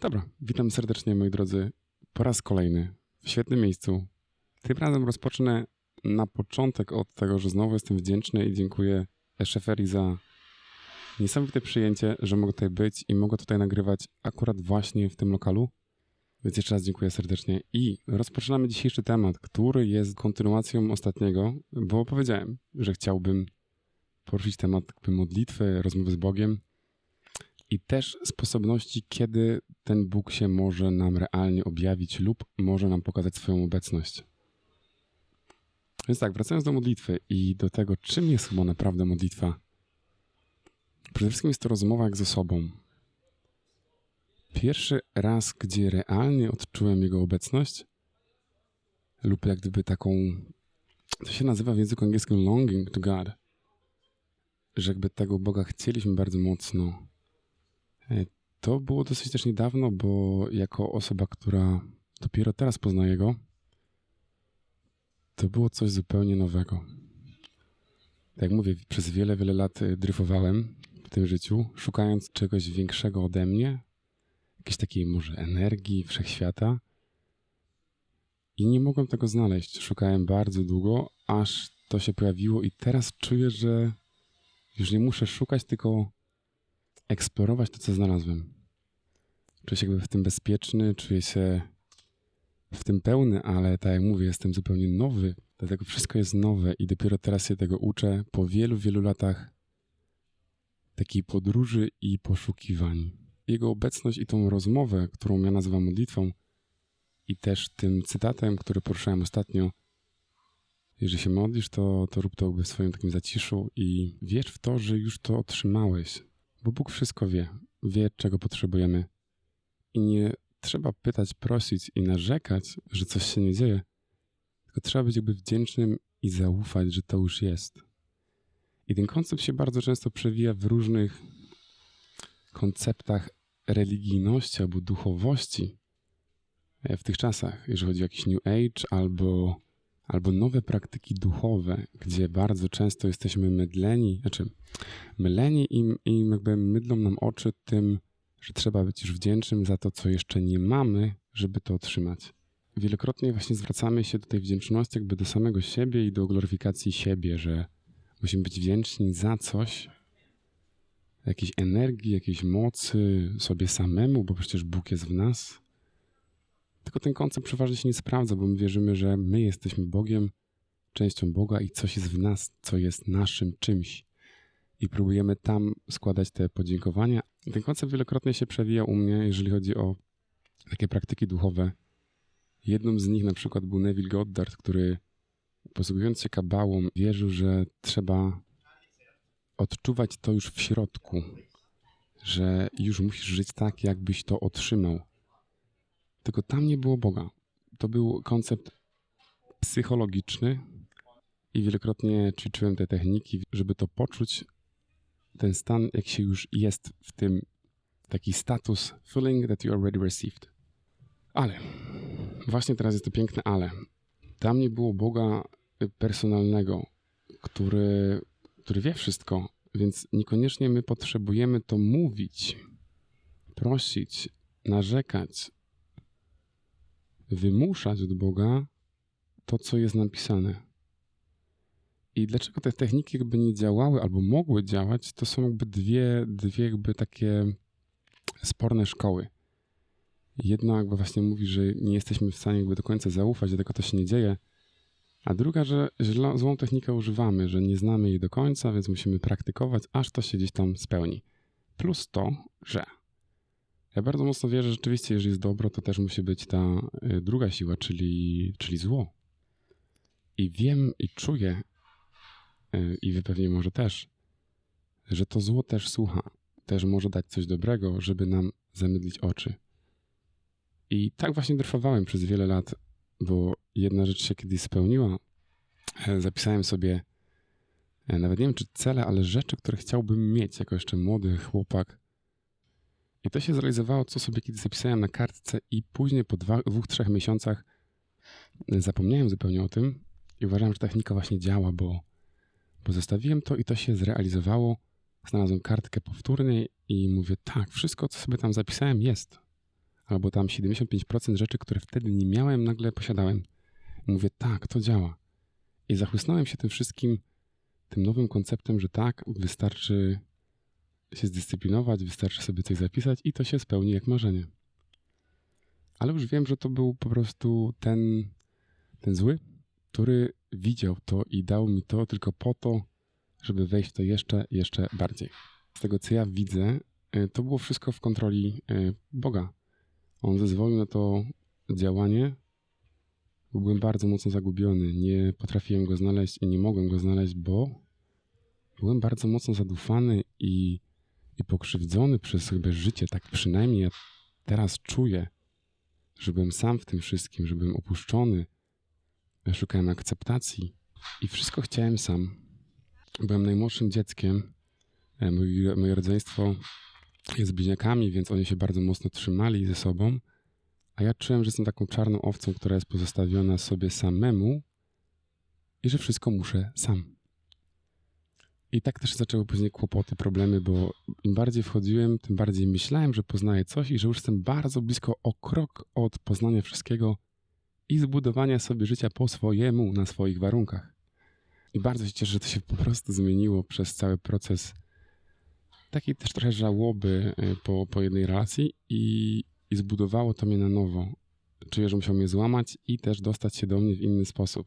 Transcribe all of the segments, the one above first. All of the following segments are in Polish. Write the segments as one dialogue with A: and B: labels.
A: Dobra, witam serdecznie moi drodzy po raz kolejny w świetnym miejscu. Tym razem rozpocznę na początek od tego, że znowu jestem wdzięczny i dziękuję Eszeferi za niesamowite przyjęcie, że mogę tutaj być i mogę tutaj nagrywać akurat właśnie w tym lokalu. Więc jeszcze raz dziękuję serdecznie i rozpoczynamy dzisiejszy temat, który jest kontynuacją ostatniego, bo powiedziałem, że chciałbym poruszyć temat modlitwy, rozmowy z Bogiem i też sposobności, kiedy ten Bóg się może nam realnie objawić lub może nam pokazać swoją obecność. Więc tak, wracając do modlitwy i do tego, czym jest chyba naprawdę modlitwa. Przede wszystkim jest to rozmowa jak ze sobą. Pierwszy raz, gdzie realnie odczułem Jego obecność, lub jak gdyby taką, to się nazywa w języku angielskim longing to God, że jakby tego Boga chcieliśmy bardzo mocno. E, To było dosyć też niedawno, bo jako osoba, która dopiero teraz poznaje Go, to było coś zupełnie nowego. Tak jak mówię, przez wiele, wiele lat e, dryfowałem w tym życiu, szukając czegoś większego ode mnie, jakiejś takiej może energii wszechświata. I nie mogłem tego znaleźć. Szukałem bardzo długo, aż to się pojawiło, i teraz czuję, że już nie muszę szukać, tylko eksplorować to, co znalazłem. Czuję się jakby w tym bezpieczny, czuję się w tym pełny, ale tak jak mówię, jestem zupełnie nowy. Dlatego wszystko jest nowe i dopiero teraz się tego uczę po wielu, wielu latach takiej podróży i poszukiwań. Jego obecność i tą rozmowę, którą ja nazywam modlitwą, i też tym cytatem, który poruszałem ostatnio. Jeżeli się modlisz, to, to rób to w swoim takim zaciszu i wierz w to, że już to otrzymałeś, bo Bóg wszystko wie, wie czego potrzebujemy. I nie trzeba pytać, prosić i narzekać, że coś się nie dzieje, tylko trzeba być jakby wdzięcznym i zaufać, że to już jest. I ten koncept się bardzo często przewija w różnych konceptach religijności albo duchowości e, w tych czasach, jeżeli chodzi o jakiś New Age albo, albo nowe praktyki duchowe, gdzie bardzo często jesteśmy mydleni, znaczy myleni i, i jakby mydlą nam oczy tym, że trzeba być już wdzięcznym za to, co jeszcze nie mamy, żeby to otrzymać. Wielokrotnie właśnie zwracamy się do tej wdzięczności jakby do samego siebie i do gloryfikacji siebie, że musimy być wdzięczni za coś, jakiejś energii, jakiejś mocy sobie samemu, bo przecież Bóg jest w nas. Tylko ten koncept przeważnie się nie sprawdza, bo my wierzymy, że my jesteśmy Bogiem, częścią Boga i coś jest w nas, co jest naszym czymś. I próbujemy tam składać te podziękowania. Ten koncept wielokrotnie się przewija u mnie, jeżeli chodzi o takie praktyki duchowe. Jedną z nich na przykład był Neville Goddard, który posługując się kabałą wierzył, że trzeba odczuwać to już w środku, że już musisz żyć tak, jakbyś to otrzymał. Tylko tam nie było Boga. To był koncept psychologiczny i wielokrotnie ćwiczyłem te techniki, żeby to poczuć, ten stan, jak się już jest w tym, taki status feeling that you already received. Ale, właśnie teraz jest to piękne ale. Tam nie było Boga personalnego, który, który wie wszystko, więc niekoniecznie my potrzebujemy to mówić, prosić, narzekać, wymuszać od Boga to, co jest napisane. I dlaczego te techniki jakby nie działały albo mogły działać, to są jakby dwie, dwie jakby takie sporne szkoły. Jedna jakby właśnie mówi, że nie jesteśmy w stanie jakby do końca zaufać, dlatego to się nie dzieje, a druga, że źle, złą technikę używamy, że nie znamy jej do końca, więc musimy praktykować, aż to się gdzieś tam spełni. Plus to, że ja bardzo mocno wierzę, że rzeczywiście, jeżeli jest dobro, to też musi być ta y, druga siła, czyli, czyli zło. I wiem i czuję, y, i wy pewnie może też, że to zło też słucha, też może dać coś dobrego, żeby nam zamydlić oczy. I tak właśnie drfowałem przez wiele lat, bo jedna rzecz się kiedyś spełniła. E, Zapisałem sobie, e, nawet nie wiem czy cele, ale rzeczy, które chciałbym mieć jako jeszcze młody chłopak. I to się zrealizowało, co sobie kiedyś zapisałem na kartce, i później po dwa, dwóch, trzech miesiącach e, zapomniałem zupełnie o tym i uważałem, że technika właśnie działa, bo, bo zostawiłem to i to się zrealizowało znalazłem kartkę powtórnie i mówię, tak, wszystko, co sobie tam zapisałem, jest. Albo tam 75% rzeczy, które wtedy nie miałem, nagle posiadałem. I mówię, tak, to działa. I zachłysnąłem się tym wszystkim, tym nowym konceptem, że tak, wystarczy się zdyscyplinować, wystarczy sobie coś zapisać i to się spełni jak marzenie. Ale już wiem, że to był po prostu ten, ten zły, który widział to i dał mi to tylko po to, żeby wejść w to jeszcze, jeszcze bardziej. Z tego, co ja widzę, y, to było wszystko w kontroli y, Boga. On zezwolił na to działanie. Byłem bardzo mocno zagubiony. Nie potrafiłem go znaleźć i nie mogłem go znaleźć, bo byłem bardzo mocno zadufany i, i pokrzywdzony przez chyba życie. Tak przynajmniej ja teraz czuję, że byłem sam w tym wszystkim, że byłem opuszczony. Ja szukałem akceptacji i wszystko chciałem sam. Byłem najmłodszym dzieckiem. Moje, moje rodzeństwo jest bliźniakami, więc oni się bardzo mocno trzymali ze sobą. A ja czułem, że jestem taką czarną owcą, która jest pozostawiona sobie samemu i że wszystko muszę sam. I tak też zaczęły później kłopoty, problemy, bo im bardziej wchodziłem, tym bardziej myślałem, że poznaję coś i że już jestem bardzo blisko o krok od poznania wszystkiego i zbudowania sobie życia po swojemu, na swoich warunkach. I bardzo się cieszę, że to się po prostu zmieniło przez cały proces takiej też trochę żałoby y, po, po jednej relacji i, i zbudowało to mnie na nowo. Czuję, że musiał mnie złamać i też dostać się do mnie w inny sposób.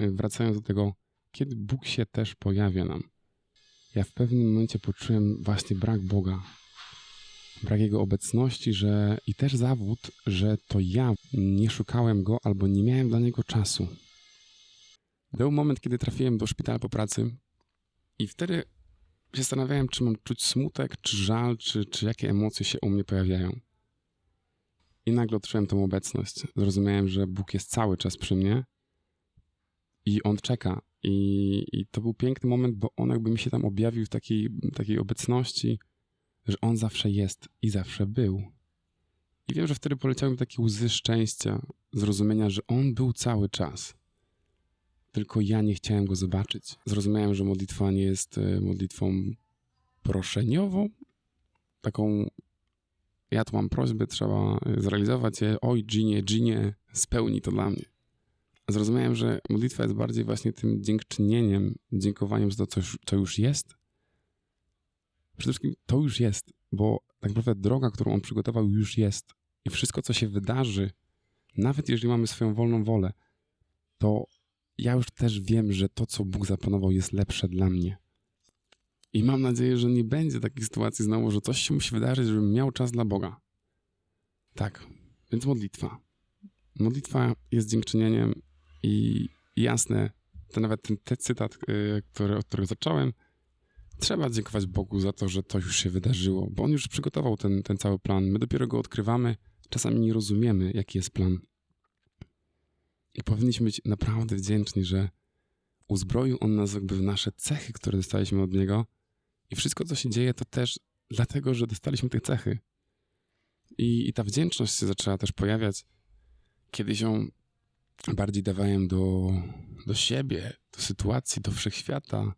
A: Y, Wracając do tego, kiedy Bóg się też pojawia nam. Ja w pewnym momencie poczułem właśnie brak Boga. Brak Jego obecności, że i też zawód, że to ja nie szukałem Go albo nie miałem dla Niego czasu. Był moment, kiedy trafiłem do szpitala po pracy i wtedy się zastanawiałem, czy mam czuć smutek, czy żal, czy, czy jakie emocje się u mnie pojawiają. I nagle odczułem tą obecność. Zrozumiałem, że Bóg jest cały czas przy mnie i On czeka. I, I to był piękny moment, bo On jakby mi się tam objawił w takiej, takiej obecności, że On zawsze jest i zawsze był. I wiem, że wtedy poleciały mi takie łzy szczęścia, zrozumienia, że On był cały czas tylko ja nie chciałem go zobaczyć. Zrozumiałem, że modlitwa nie jest e, modlitwą proszeniową, taką ja tu mam prośbę, trzeba e, zrealizować je, oj Ginie, Ginie, spełni to dla mnie. Zrozumiałem, że modlitwa jest bardziej właśnie tym dziękczynieniem, dziękowaniem za to, co już, jest. Przede wszystkim to już jest, bo tak naprawdę droga, którą on przygotował, już jest. I wszystko, co się wydarzy, nawet jeżeli mamy swoją wolną wolę, to ja już też wiem, że to, co Bóg zaplanował, jest lepsze dla mnie. I mam nadzieję, że nie będzie takiej sytuacji znowu, że coś się musi wydarzyć, żebym miał czas dla Boga. Tak, więc modlitwa. Modlitwa jest dziękczynieniem i jasne, to nawet ten, ten cytat, yy, który, od którego zacząłem, trzeba dziękować Bogu za to, że to już się wydarzyło, bo On już przygotował ten, ten cały plan. My dopiero go odkrywamy, czasami nie rozumiemy, jaki jest plan. I powinniśmy być naprawdę wdzięczni, że uzbroił On nas jakby w nasze cechy, które dostaliśmy od Niego. I wszystko, co się dzieje, to też dlatego, że dostaliśmy te cechy. I, i ta wdzięczność się zaczęła też pojawiać. Kiedyś ją bardziej dawałem do, do siebie, do sytuacji, do wszechświata,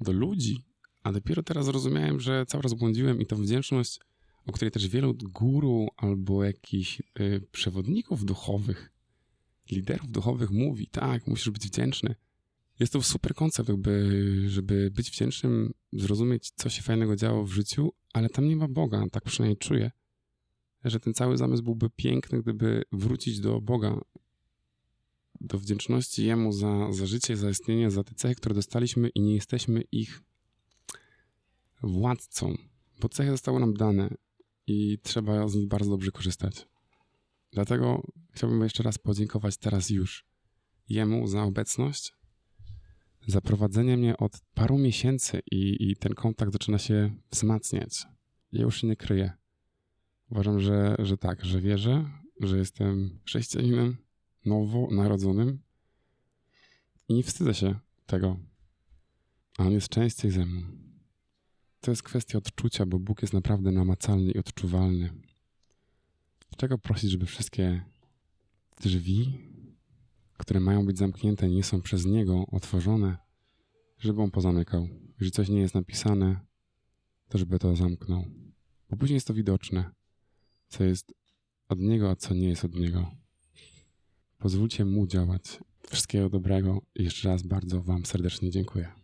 A: do ludzi. A dopiero teraz zrozumiałem, że cały raz błądziłem i tą wdzięczność, o której też wielu guru albo jakichś y, przewodników duchowych liderów duchowych mówi, tak, musisz być wdzięczny. Jest to super koncept, jakby, żeby być wdzięcznym, zrozumieć, co się fajnego działo w życiu, ale tam nie ma Boga, tak przynajmniej czuję, że ten cały zamysł byłby piękny, gdyby wrócić do Boga, do wdzięczności Jemu za, za życie, za istnienie, za te cechy, które dostaliśmy i nie jesteśmy ich władcą, bo cechy zostały nam dane i trzeba z nich bardzo dobrze korzystać. Dlatego chciałbym jeszcze raz podziękować teraz już Jemu za obecność, za prowadzenie mnie od paru miesięcy i, i ten kontakt zaczyna się wzmacniać. Ja już się nie kryję. Uważam, że, że tak, że wierzę, że jestem chrześcijaninem nowo narodzonym i nie wstydzę się tego. A On jest częściej ze mną. To jest kwestia odczucia, bo Bóg jest naprawdę namacalny i odczuwalny. Czego prosić, żeby wszystkie drzwi, które mają być zamknięte, nie są przez Niego otworzone, żeby On pozamykał. Jeżeli coś nie jest napisane, to żeby to zamknął. Bo później jest to widoczne, co jest od niego, a co nie jest od niego. Pozwólcie mu działać. Wszystkiego dobrego i jeszcze raz bardzo Wam serdecznie dziękuję.